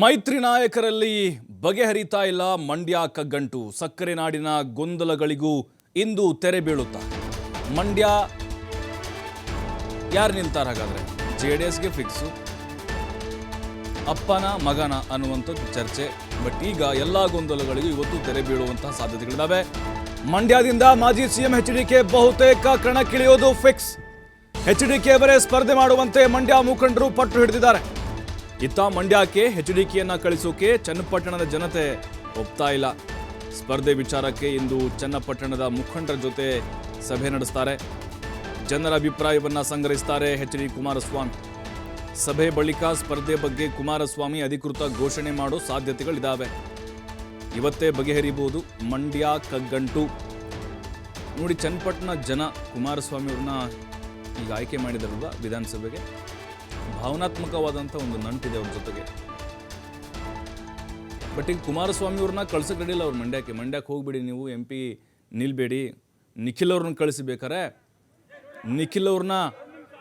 ಮೈತ್ರಿ ನಾಯಕರಲ್ಲಿ ಬಗೆಹರಿತಾ ಇಲ್ಲ ಮಂಡ್ಯ ಕಗ್ಗಂಟು. ಸಕ್ಕರೆ ನಾಡಿನ ಗೊಂದಲಗಳಿಗೂ ಇಂದು ತೆರೆ ಬೀಳುತ್ತಾ. ಮಂಡ್ಯ ಯಾರು ನಿಲ್ತಾರ ಹಾಗಾದ್ರೆ? ಜೆ ಡಿ ಎಸ್ಗೆ ಫಿಕ್ಸು. ಅಪ್ಪನ ಮಗನ ಅನ್ನುವಂಥದ್ದು ಚರ್ಚೆ. ಬಟ್ ಈಗ ಎಲ್ಲ ಗೊಂದಲಗಳಿಗೂ ಇವತ್ತು ತೆರೆ ಬೀಳುವಂತಹ ಸಾಧ್ಯತೆಗಳಿದ್ದಾವೆ ಮಂಡ್ಯದಿಂದ ಮಾಜಿ ಸಿಎಂ ಎಚ್ ಡಿ ಕೆ ಬಹುತೇಕ ಕಣಕ್ಕಿಳಿಯೋದು ಫಿಕ್ಸ್. ಎಚ್ ಡಿ ಕೆ ಅವರೇ ಸ್ಪರ್ಧೆ ಮಾಡುವಂತೆ ಮಂಡ್ಯ ಮುಖಂಡರು ಪಟ್ಟು ಹಿಡಿದಿದ್ದಾರೆ. ಇತ್ತ ಮಂಡ್ಯಕ್ಕೆ ಹೆಚ್ಡಿಕೆಯನ್ನ ಕಳಿಸೋಕೆ ಚನ್ನಪಟ್ಟಣದ ಜನತೆ ಒಪ್ತಾ ಇಲ್ಲ. ಸ್ಪರ್ಧೆ ವಿಚಾರಕ್ಕೆ ಇಂದು ಚನ್ನಪಟ್ಟಣದ ಮುಖಂಡರ ಜೊತೆ ಸಭೆ ನಡೆಸ್ತಾರೆ. ಜನರ ಅಭಿಪ್ರಾಯವನ್ನ ಸಂಗ್ರಹಿಸ್ತಾರೆ ಎಚ್ ಡಿ ಕುಮಾರಸ್ವಾಮಿ. ಸಭೆ ಬಳಿಕ ಸ್ಪರ್ಧೆ ಬಗ್ಗೆ ಕುಮಾರಸ್ವಾಮಿ ಅಧಿಕೃತ ಘೋಷಣೆ ಮಾಡೋ ಸಾಧ್ಯತೆಗಳಿದ್ದಾವೆ ಇವತ್ತೇ ಬಗೆಹರಿಬಹುದು ಮಂಡ್ಯ ಕಗ್ಗಂಟು. ನೋಡಿ ಚನ್ನಪಟ್ಟಣ ಜನ ಕುಮಾರಸ್ವಾಮಿ ಅವ್ರನ್ನ ಈಗ ಆಯ್ಕೆ ಮಾಡಿದಾರಲ್ವ ವಿಧಾನಸಭೆಗೆ? ಭಾವನಾತ್ಮಕವಾದಂಥ ಒಂದು ನಂಟಿದೆ ಅವ್ರ ಜೊತೆಗೆ. ಬಟ್ ಈಗ ಕುಮಾರಸ್ವಾಮಿ ಅವ್ರನ್ನ ಕಳ್ಸಕ್ಕೆ ರೆಡಿಲ್ಲ ಅವ್ರು ಮಂಡ್ಯಕ್ಕೆ. ಮಂಡ್ಯಕ್ಕೆ ಹೋಗ್ಬಿಡಿ ನೀವು ಎಂ ಪಿ ನಿಲ್ಬೇಡಿ. ನಿಖಿಲ್ ಅವ್ರನ್ನ ಕಳಿಸ್ಬೇಕಾರೆ ನಿಖಿಲ್ ಅವ್ರನ್ನ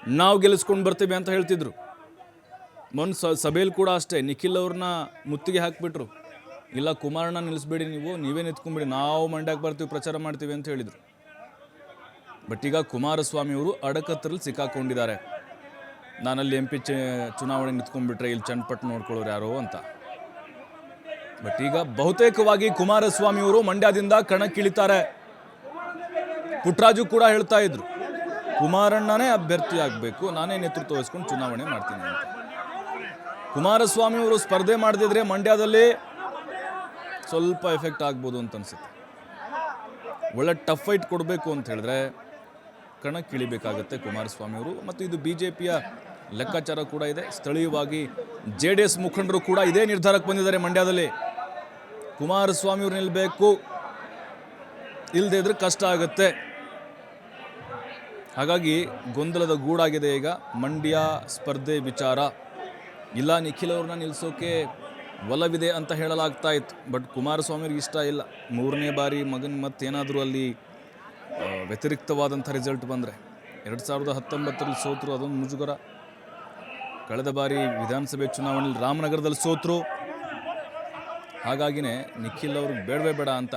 ನಾವು ಗೆಲ್ಲಿಸ್ಕೊಂಡು ಬರ್ತೀವಿ ಅಂತ ಹೇಳ್ತಿದ್ರು. ಮೊನ್ನೆ ಸ, ಸಭೆಯಲ್ಲಿ ಕೂಡ ಅಷ್ಟೇ, ನಿಖಿಲ್ ಅವ್ರನ್ನ ಮುತ್ತಿಗೆ ಹಾಕಿಬಿಟ್ರು. ಇಲ್ಲ, ಕುಮಾರಣ್ಣ ನಿಲ್ಲಿಸ್ಬೇಡಿ ನೀವು, ನೀವೇ ನಿಂತ್ಕೊಂಡ್ಬಿಡಿ, ನಾವು ಮಂಡ್ಯಕ್ಕೆ ಬರ್ತೀವಿ, ಪ್ರಚಾರ ಮಾಡ್ತೀವಿ ಅಂತ ಹೇಳಿದರು. ಬಟ್ ಈಗ ಕುಮಾರಸ್ವಾಮಿ ಅವರು ಅಡಕತ್ತರಲ್ಲಿ ಸಿಕ್ಕಾಕೊಂಡಿದ್ದಾರೆ. ನಾನಲ್ಲಿ ಎಂ ಪಿ ಚುನಾವಣೆ ನಿಂತ್ಕೊಂಡ್ಬಿಟ್ರೆ ಇಲ್ಲಿ ಚಂಡ್ಪಟ್ಟು ನೋಡ್ಕೊಳ್ಳೋರು ಯಾರೋ ಅಂತ. ಬಟ್ ಈಗ ಬಹುತೇಕವಾಗಿ ಕುಮಾರಸ್ವಾಮಿ ಅವರು ಮಂಡ್ಯದಿಂದ ಕಣಕ್ಕಿಳಿತಾರೆ. ಪುಟ್ಟರಾಜು ಕೂಡ ಹೇಳ್ತಾ ಇದ್ರು, ಕುಮಾರಣ್ಣನೇ ಅಭ್ಯರ್ಥಿ ಆಗಬೇಕು, ನಾನೇ ನೇತೃತ್ವ ವಹಿಸ್ಕೊಂಡು ಚುನಾವಣೆ ಮಾಡ್ತೀನಿ ಅಂತ. ಕುಮಾರಸ್ವಾಮಿ ಅವರು ಸ್ಪರ್ಧೆ ಮಾಡದಿದ್ರೆ ಮಂಡ್ಯದಲ್ಲಿ ಸ್ವಲ್ಪ ಎಫೆಕ್ಟ್ ಆಗ್ಬೋದು ಅಂತ ಅನ್ಸುತ್ತೆ. ಒಳ್ಳೆ ಟಫ್ ಫೈಟ್ ಕೊಡಬೇಕು ಅಂತ ಹೇಳಿದ್ರೆ ಕಣಕ್ಕಿಳಿಬೇಕಾಗತ್ತೆ ಕುಮಾರಸ್ವಾಮಿ ಅವರು. ಮತ್ತು ಇದು ಬಿ ಜೆ ಪಿಯ ಲೆಕ್ಕಾಚಾರ ಕೂಡ ಇದೆ. ಸ್ಥಳೀಯವಾಗಿ ಜೆ ಡಿ ಎಸ್ ಮುಖಂಡರು ಕೂಡ ಇದೇ ನಿರ್ಧಾರಕ್ಕೆ ಬಂದಿದ್ದಾರೆ ಮಂಡ್ಯದಲ್ಲಿ. ಕುಮಾರಸ್ವಾಮಿ ಅವರು ನಿಲ್ಲಬೇಕು ಇಲ್ಲದೆ ಇದ್ರೆ ಕಷ್ಟ ಆಗುತ್ತೆ. ಹಾಗಾಗಿ ಗೊಂದಲದ ಗೂಡಾಗಿದೆ ಈಗ ಮಂಡ್ಯ ಸ್ಪರ್ಧೆ ವಿಚಾರ. ಇಲ್ಲ ನಿಖಿಲ್ ಅವ್ರನ್ನ ನಿಲ್ಲಿಸೋಕೆ ಒಲವಿದೆ ಅಂತ ಹೇಳಲಾಗ್ತಾ ಇತ್ತು. ಬಟ್ ಕುಮಾರಸ್ವಾಮಿ ಅವ್ರಿಗೆ ಇಷ್ಟ ಇಲ್ಲ. ಮೂರನೇ ಬಾರಿ ಮಗನ ಮತ್ತೇನಾದರೂ ಅಲ್ಲಿ ವ್ಯತಿರಿಕ್ತವಾದಂಥ ರಿಸಲ್ಟ್ ಬಂದರೆ. ಎರಡು ಸಾವಿರದ ಹತ್ತೊಂಬತ್ತರಲ್ಲಿ ಸೋತರು ಅದೊಂದು ಮುಜುಗರ. ಕಳೆದ ಬಾರಿ ವಿಧಾನಸಭೆ ಚುನಾವಣೆಯಲ್ಲಿ ರಾಮನಗರದಲ್ಲಿ ಸೋತರು. ಹಾಗಾಗಿನೇ ನಿಖಿಲ್ ಅವರು ಬೇಡವೇ ಬೇಡ ಅಂತ.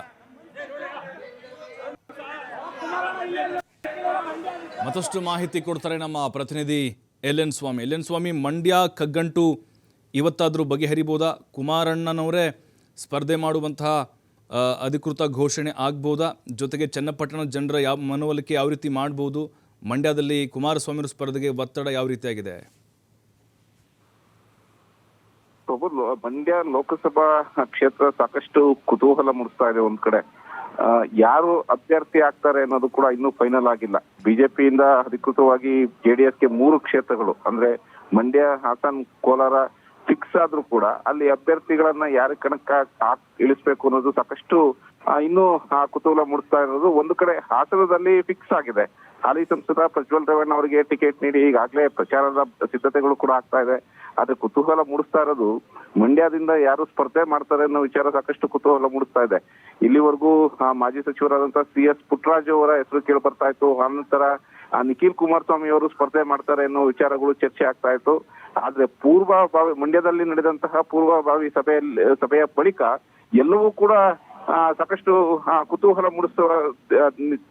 ಮತ್ತಷ್ಟು ಮಾಹಿತಿ ಕೊಡ್ತಾರೆ ನಮ್ಮ ಪ್ರತಿನಿಧಿ L N Swamy. L N Swamy, Mandya, ಕಗ್ಗಂಟು, ಇವತ್ತಾದರೂ ಬಗೆಹರಿಬೋದಾ? ಕುಮಾರಣ್ಣನವರೇ ಸ್ಪರ್ಧೆ ಮಾಡುವಂತಹ ಅಧಿಕೃತ ಘೋಷಣೆ ಆಗ್ಬೋದಾ? ಜೊತೆಗೆ ಚನ್ನಪಟ್ಟಣ ಜನರ ಯಾವ ಮನವೊಲಿಕೆ ಯಾವ ರೀತಿ ಮಾಡ್ಬೋದು? ಮಂಡ್ಯದಲ್ಲಿ ಕುಮಾರಸ್ವಾಮಿ ಸ್ಪರ್ಧೆಗೆ ಒತ್ತಡ ಯಾವ ರೀತಿಯಾಗಿದೆ? ಮಂಡ್ಯ ಲೋಕಸಭಾ ಕ್ಷೇತ್ರ ಸಾಕಷ್ಟು ಕುತೂಹಲ ಮೂಡಿಸ್ತಾ ಇದೆ ಒಂದ್ ಕಡೆ. ಯಾರು ಅಭ್ಯರ್ಥಿ ಆಗ್ತಾರೆ ಅನ್ನೋದು ಕೂಡ ಇನ್ನೂ ಫೈನಲ್ ಆಗಿಲ್ಲ. ಬಿಜೆಪಿಯಿಂದ ಅಧಿಕೃತವಾಗಿ ಜೆಡಿಎಸ್ಗೆ ಮೂರು ಕ್ಷೇತ್ರಗಳು, ಅಂದ್ರೆ ಮಂಡ್ಯ, ಹಾಸನ್, ಕೋಲಾರ ಫಿಕ್ಸ್ ಆದ್ರೂ ಕೂಡ ಅಲ್ಲಿ ಅಭ್ಯರ್ಥಿಗಳನ್ನ ಯಾರ ಕಣಕ್ಕ ಇಳಿಸ್ಬೇಕು ಅನ್ನೋದು ಸಾಕಷ್ಟು ಇನ್ನೂ ಆ, ಕುತೂಹಲ ಮೂಡಿಸ್ತಾ ಇರೋದು ಒಂದು ಕಡೆ ಹಾಸನದಲ್ಲಿ ಫಿಕ್ಸ್ ಆಗಿದೆ. ಹಾಲಿ ಸಂಸದ ಪ್ರಜ್ವಲ್ ರೇವಣ್ಣ ಅವರಿಗೆ ಟಿಕೆಟ್ ನೀಡಿ ಈಗಾಗಲೇ ಪ್ರಚಾರದ ಸಿದ್ಧತೆಗಳು ಕೂಡ ಆಗ್ತಾ ಇದೆ. ಆದ್ರೆ ಕುತೂಹಲ ಮೂಡಿಸ್ತಾ ಇರೋದು ಮಂಡ್ಯದಿಂದ ಯಾರು ಸ್ಪರ್ಧೆ ಮಾಡ್ತಾರೆ ಅನ್ನೋ ವಿಚಾರ ಸಾಕಷ್ಟು ಕುತೂಹಲ ಮೂಡಿಸ್ತಾ ಇದೆ. ಇಲ್ಲಿವರೆಗೂ ಮಾಜಿ ಸಚಿವರಾದಂತಹ ಸಿ ಎಸ್ ಪುಟ್ಟರಾಜು ಅವರ ಹೆಸರು ಕೇಳಿ ಬರ್ತಾ ಇತ್ತು. ಆನಂತರ ನಿಖಿಲ್ ಕುಮಾರಸ್ವಾಮಿ ಅವರು ಸ್ಪರ್ಧೆ ಮಾಡ್ತಾರೆ ಅನ್ನೋ ವಿಚಾರಗಳು ಚರ್ಚೆ ಆಗ್ತಾ ಇತ್ತು. ಆದ್ರೆ ಪೂರ್ವಭಾವಿ ಮಂಡ್ಯದಲ್ಲಿ ನಡೆದಂತಹ ಪೂರ್ವಭಾವಿ ಸಭೆಯಲ್ಲಿ ಸಭೆಯ ಬಳಿಕ ಎಲ್ಲವೂ ಕೂಡ ಸಾಕಷ್ಟು ಕುತೂಹಲ ಮೂಡಿಸುವ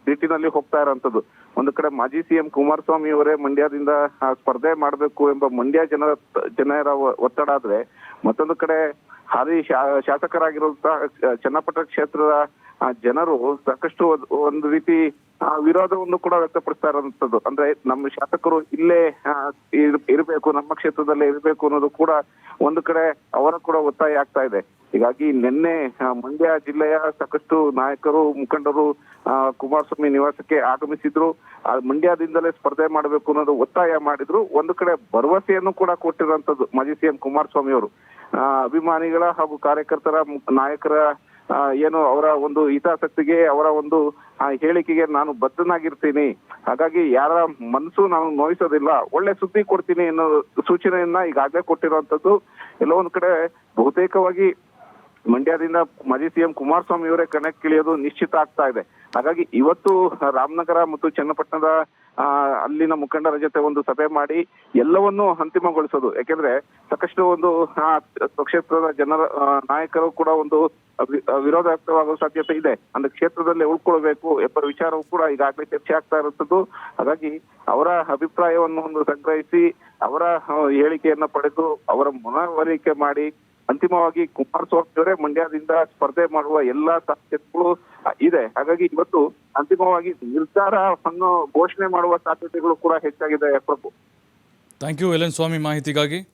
ನಿಟ್ಟಿನಲ್ಲಿ ಹೋಗ್ತಾ ಇರೋಂಥದ್ದು ಒಂದು ಕಡೆ ಮಾಜಿ ಸಿಎಂ ಕುಮಾರಸ್ವಾಮಿ ಅವರೇ ಮಂಡ್ಯದಿಂದ ಸ್ಪರ್ಧೆ ಮಾಡಬೇಕು ಎಂಬ ಮಂಡ್ಯ ಜನರ ಜನರ ಒತ್ತಡ ಆದ್ರೆ ಮತ್ತೊಂದು ಕಡೆ ಹಾಲಿ ಶಾಸಕರಾಗಿರುವಂತಹ ಚನ್ನಪಟ್ಟಣ ಕ್ಷೇತ್ರದ ಆ, ಜನರು ಸಾಕಷ್ಟು ಒಂದ್- ರೀತಿ ಆ, ವಿರೋಧವನ್ನು ಕೂಡ ವ್ಯಕ್ತಪಡಿಸ್ತಾ ಇರೋಂಥದ್ದು ಅಂದ್ರೆ ನಮ್ಮ ಶಾಸಕರು ಇಲ್ಲೇ ಇರಬೇಕು ನಮ್ಮ ಕ್ಷೇತ್ರದಲ್ಲೇ ಇರಬೇಕು ಅನ್ನೋದು ಕೂಡ ಒಂದು ಕಡೆ ಅವರ ಕೂಡ ಒತ್ತಾಯ ಆಗ್ತಾ ಇದೆ. ಹೀಗಾಗಿ ನಿನ್ನೆ ಮಂಡ್ಯ ಜಿಲ್ಲೆಯ ಸಾಕಷ್ಟು ನಾಯಕರು ಮುಖಂಡರು ಕುಮಾರಸ್ವಾಮಿ ನಿವಾಸಕ್ಕೆ ಆಗಮಿಸಿದ್ರು. ಮಂಡ್ಯದಿಂದಲೇ ಸ್ಪರ್ಧೆ ಮಾಡಬೇಕು ಅನ್ನೋದು ಒತ್ತಾಯ ಮಾಡಿದ್ರು. ಒಂದು ಕಡೆ ಭರವಸೆಯನ್ನು ಕೂಡ ಕೊಟ್ಟಿರುವಂತದ್ದು ಮಾಜಿ ಸಿಎಂ ಕುಮಾರಸ್ವಾಮಿ ಅವರು ಅಭಿಮಾನಿಗಳ ಹಾಗೂ ಕಾರ್ಯಕರ್ತರ ನಾಯಕರ ಏನು ಅವರ ಒಂದು ಹಿತಾಸಕ್ತಿಗೆ, ಅವರ ಒಂದು ಹೇಳಿಕೆಗೆ ನಾನು ಬದ್ಧನಾಗಿರ್ತೀನಿ. ಹಾಗಾಗಿ ಯಾರ ಮನಸ್ಸು ನಾನು ನೋಯಿಸೋದಿಲ್ಲ, ಒಳ್ಳೆ ಸುದ್ದಿ ಕೊಡ್ತೀನಿ ಅನ್ನೋ ಸೂಚನೆಯನ್ನ ಈಗಾಗಲೇ ಕೊಟ್ಟಿರುವಂತದ್ದು ಎಲ್ಲೋ ಒಂದ್ ಕಡೆ ಬಹುತೇಕವಾಗಿ ಮಂಡ್ಯದಿಂದ ಮಾಜಿ ಸಿಎಂ ಕುಮಾರಸ್ವಾಮಿ ಅವರೇ ಕಣಕ್ಕಿಳಿಯೋದು ನಿಶ್ಚಿತ ಆಗ್ತಾ ಇದೆ. ಹಾಗಾಗಿ ಇವತ್ತು ರಾಮನಗರ ಮತ್ತು ಚನ್ನಪಟ್ಟಣದ ಅಲ್ಲಿನ ಮುಖಂಡರ ಜೊತೆ ಒಂದು ಸಭೆ ಮಾಡಿ ಎಲ್ಲವನ್ನೂ ಅಂತಿಮಗೊಳಿಸೋದು. ಯಾಕೆಂದ್ರೆ ಸಾಕಷ್ಟು ಒಂದು ಕ್ಷೇತ್ರದ ಜನರ ನಾಯಕರು ಕೂಡ ಒಂದು ವಿರೋಧ ವ್ಯಕ್ತವಾಗುವ ಸಾಧ್ಯತೆ ಇದೆ. ಅಂದ್ರೆ ಕ್ಷೇತ್ರದಲ್ಲಿ ಉಳ್ಕೊಳ್ಬೇಕು ಎಂಬ ವಿಚಾರವೂ ಕೂಡ ಈಗಾಗಲೇ ಚರ್ಚೆ ಆಗ್ತಾ ಇರುತ್ತದ್ದು. ಹಾಗಾಗಿ ಅವರ ಅಭಿಪ್ರಾಯವನ್ನು ಒಂದು ಸಂಗ್ರಹಿಸಿ, ಅವರ ಹೇಳಿಕೆಯನ್ನ ಪಡೆದು ಅವರ ಮನವರಿಕೆ ಮಾಡಿ ಅಂತಿಮವಾಗಿ ಕುಮಾರಸ್ವಾಮಿ ಅವರೇ ಮಂಡ್ಯದಿಂದ ಸ್ಪರ್ಧೆ ಮಾಡುವ ಎಲ್ಲಾ ಸಾಧ್ಯತೆಗಳು ಇದೆ. ಹಾಗಾಗಿ ಇವತ್ತು ಅಂತಿಮವಾಗಿ ನಿರ್ಧಾರವನ್ನು ಘೋಷಣೆ ಮಾಡುವ ಸಾಧ್ಯತೆಗಳು ಕೂಡ ಹೆಚ್ಚಾಗಿದೆ Prabhu. Thank you L Swamy ಮಾಹಿತಿಗಾಗಿ.